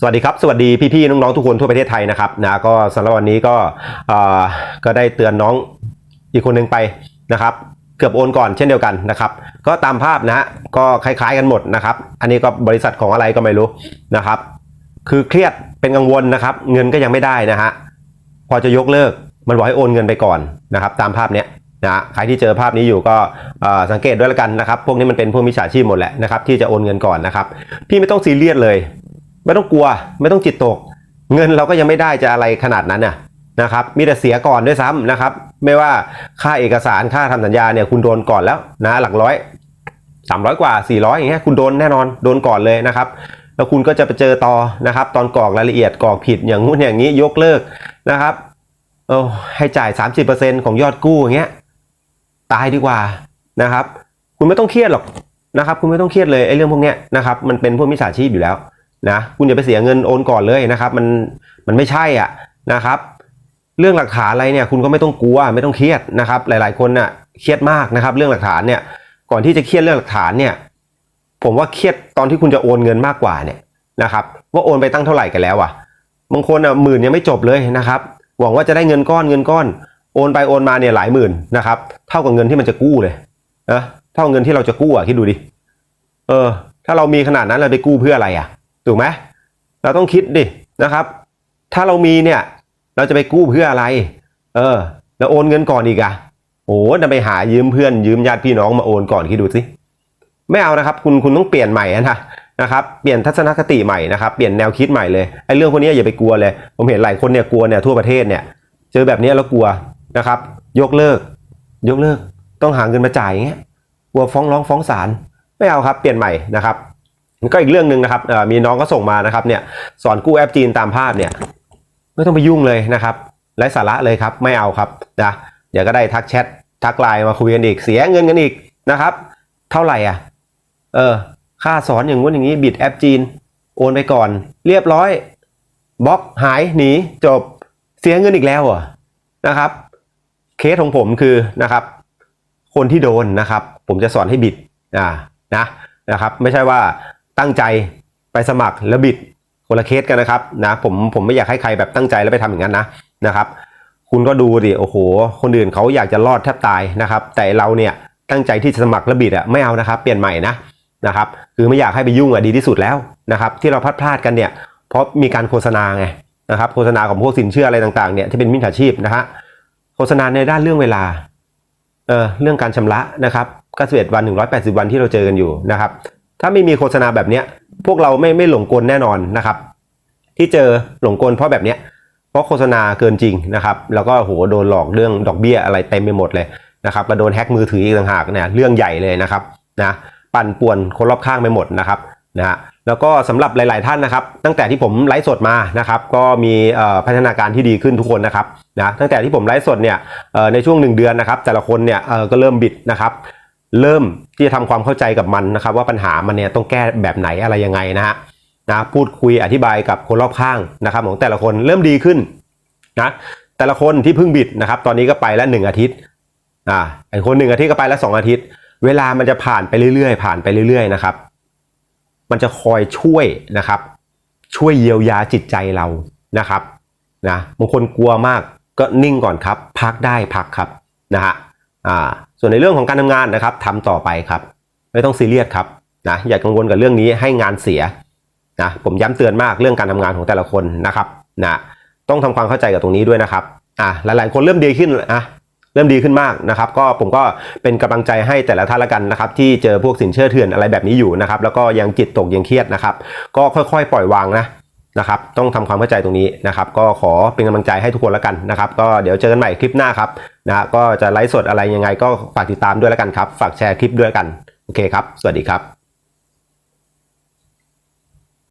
สวัสดีครับ สวัสดีพี่ๆน้องๆทุกคนทั่วประเทศไทยนะครับนะก็สำหรับวันนี้ก็เออก็ได้เตือนน้องอีกคนหนึ่งไปนะครับ เกือบโอนก่อนเช่นเดียวกันนะครับ ก็ตามภาพนะฮะก็คล้ายๆกันหมดนะครับ อันนี้ก็บริษัทของอะไรก็ไม่รู้นะครับ คือเครียดเป็นกังวลนะครับ เงินก็ยังไม่ได้นะฮะพอจะยกเลิกมันบอกให้โอนเงินไปก่อนนะครับ ตามภาพเนี้ยนะใครที่เจอภาพนี้อยู่ก็สังเกตด้วยแล้วกันนะครับ พวกนี้มันเป็นพวกมิจฉาชีพหมดแหละนะครับที่จะโอนเงินก่อนนะครับ พี่ไม่ต้องซีเรียสเลย ไม่ต้องกลัว ไม่ต้องจิตตก เงินเราก็ยังไม่ได้จะอะไรขนาดนั้นน่ะนะครับมีแต่เสียก่อนด้วยซ้ำนะครับ ไม่ว่าค่าเอกสารค่าทำสัญญาเนี่ยคุณโดนก่อนแล้วนะหลักร้อยสามร้อยกว่าสี่ร้อยอย่างเงี้ยคุณโดนแน่นอนโดนก่อนเลยนะครับ แล้วคุณก็จะไปเจอต่อนะครับ ตอนกรอกรายละเอียดกรอกผิดอย่างงู้นอย่างนี้ยกเลิกนะครับเออให้จ่าย 30%ของยอดกู้อย่างเงี้ยตายดีกว่านะครับ คุณไม่ต้องเครียดหรอกนะครับ คุณไม่ต้องเครียดเลยไอ้เรื่องพวกเนี้ยนะครับมันเป็นพวกมิจฉาชีพอยู่แล้ว นะคุณอย่าไปเสียเงินโอนก่อนเลยนะครับ มันมันไม่ใช่อะนะครับ เรื่องหลักฐานอะไรเนี่ยคุณก็ไม่ต้องกลัวไม่ต้องเครียดนะครับ หลาย ๆคนน่ะเครียดมากนะครับ เรื่องหลักฐานเนี่ยก่อนที่จะเครียดเรื่องหลักฐานเนี่ย ผมว่าเครียดตอนที่คุณจะโอนเงินมากกว่าเนี่ยนะครับ ว่าโอนไปตั้งเท่าไหร่กันแล้วอะบางคนอะหมื่นยังไม่จบเลยนะครับ หวังว่าจะได้เงินก้อนเงินก้อน โอนไปโอนมาเนี่ยหลายหมื่นนะครับ เท่ากับเงินที่มันจะกู้เลยนะเท่าเงินที่เราจะกู้อะคิดดูดิเออ ถ้าเรามีขนาดนั้นเราไปกู้เพื่ออะไรอะ ถูกไหมเราต้องคิดดินะครับ ถ้าเรามีเนี่ย เราจะไปกู้เพื่ออะไร เออ แล้วโอนเงินก่อนอีกอะโอ้จะไปหายืมเพื่อนยืมญาติพี่น้องมาโอนก่อนคิดดูสิไม่เอานะครับ คุณคุณต้องเปลี่ยนใหม่นะนะครับเปลี่ยนทัศนคติใหม่นะครับเปลี่ยนแนวคิดใหม่เลยไอ้เรื่องพวกนี้อย่าไปกลัวเลย ผมเห็นหลายคนเนี่ยกลัวเนี่ยทั่วประเทศเนี่ย เจอแบบนี้แล้วกลัวนะครับ ยกเลิก ยกเลิก ต้องหาเงินมาจ่ายอย่างเงี้ยกลัวฟ้องร้องฟ้องศาลไม่เอาครับเปลี่ยนใหม่นะครับ ก็อีกเรื่องหนึ่งนะครับมีน้องก็ส่งมานะครับเนี่ยสอนกู้แอปจีนตามภาพเนี่ยไม่ต้องไปยุ่งเลยนะครับไร้สาระเลยครับไม่เอาครับนะเดี๋ยวก็ได้ทักแชททักไลน์มาคุยกันอีกเสียเงินกันอีกนะครับ เท่าไหร่อะเออค่าสอนอย่างงู้นอย่างนี้บิดแอปจีน โอนไปก่อน เรียบร้อยบล็อกหายหนีจบเสียเงินอีกแล้วอะนะครับ เคสของผมคือนะครับ คนที่โดนนะครับ ผมจะสอนให้บิดอ่านะนะครับ ไม่ใช่ว่า ตั้งใจไปสมัครแล้วบิดคนละเคสกันนะครับนะผมผมไม่อยากให้ใครแบบตั้งใจแล้วไปทำอย่างนั้นนะนะครับ คุณก็ดูดิโอ้โห คนอื่นเขาอยากจะรอดแทบตายนะครับ แต่เราเนี่ยตั้งใจที่จะสมัครแล้วบิดอะไม่เอานะครับ เปลี่ยนใหม่นะนะครับคือไม่อยากให้ไปยุ่งอะดีที่สุดแล้วนะครับ ที่เราพลาดพลาดกันเนี่ยเพราะมีการโฆษณาไงนะครับโฆษณาของพวกสินเชื่ออะไรต่างๆเนี่ยที่เป็นมิจฉาชีพนะฮะโฆษณาในด้านเรื่องเวลาเออเรื่องการชำระนะครับ91วัน 180 วันที่เราเจอกันอยู่นะครับ ถ้าไม่มีโฆษณาแบบเนี้ย พวกเราไม่ไม่หลงกลแน่นอนนะครับ ที่เจอหลงกลเพราะแบบเนี้ยเพราะโฆษณาเกินจริงนะครับ แล้วก็โหโดนหลอกเรื่องดอกเบี้ยอะไรเต็มไปหมดเลยนะครับแล้วโดนแฮ็กมือถืออีกต่างหากเนี่ยเรื่องใหญ่เลยนะครับนะปั่นป่วนคนรอบข้างไปหมดนะครับนะฮะแล้วก็สำหรับหลาย ๆ ท่านนะครับ ตั้งแต่ที่ผมไลฟ์สดมานะครับ ก็มีพัฒนาการที่ดีขึ้นทุกคนนะครับนะตั้งแต่ที่ผมไลฟ์สดเนี่ยในช่วงหนึ่งเดือนนะครับ แต่ละคนเนี่ยก็เริ่มบิดนะครับ เริ่มที่จะทำความเข้าใจกับมันนะครับ ว่าปัญหามันเนี่ยต้องแก้แบบไหนอะไรยังไงนะฮะนะพูดคุยอธิบายกับคนรอบข้างนะครับ ของแต่ละคนเริ่มดีขึ้นนะแต่ละคนที่เพิ่งบิดนะครับ ตอนนี้ก็ไปแล้วหนึ่งอาทิตย์อ่าไอคนหนึ่งอาทิตย์ก็ไปแล้วสองอาทิตย์ เวลามันจะผ่านไปเรื่อยๆ ผ่านไปเรื่อย ๆ นะครับ มันจะคอยช่วยนะครับ ช่วยเยียวยาจิตใจเรานะครับนะบางคนกลัวมากก็นิ่งก่อนครับ พักได้พักครับนะฮะอ่า ส่วนในเรื่องของการทำงานนะครับทำต่อไปครับ ไม่ต้องซีเรียสครับนะอย่ากังวลกับเรื่องนี้ให้งานเสียนะผมย้ำเตือนมากเรื่องการทำงานของแต่ละคนนะครับนะต้องทำความเข้าใจกับตรงนี้ด้วยนะครับอ่าหลายๆ คนเริ่มดีขึ้นอะเริ่มดีขึ้นมากนะครับ ก็ผมก็เป็นกำลังใจให้แต่ละท่านละกันนะครับ ที่เจอพวกสินเชื่อเถื่อนอะไรแบบนี้อยู่นะครับ แล้วก็ยังจิตตกยังเครียดนะครับ ก็ค่อยๆ ปล่อยวางนะนะครับ ต้องทำความเข้าใจตรงนี้นะครับ ก็ขอเป็นกำลังใจให้ทุกคนละกันนะครับ ก็เดี๋ยวเจอกันใหม่คลิปหน้าครับ นะก็จะไลฟ์สดอะไรยังไงก็ฝากติดตามด้วยแล้วกันครับ ฝากแชร์คลิปด้วยกัน โอเคครับ สวัสดีครับ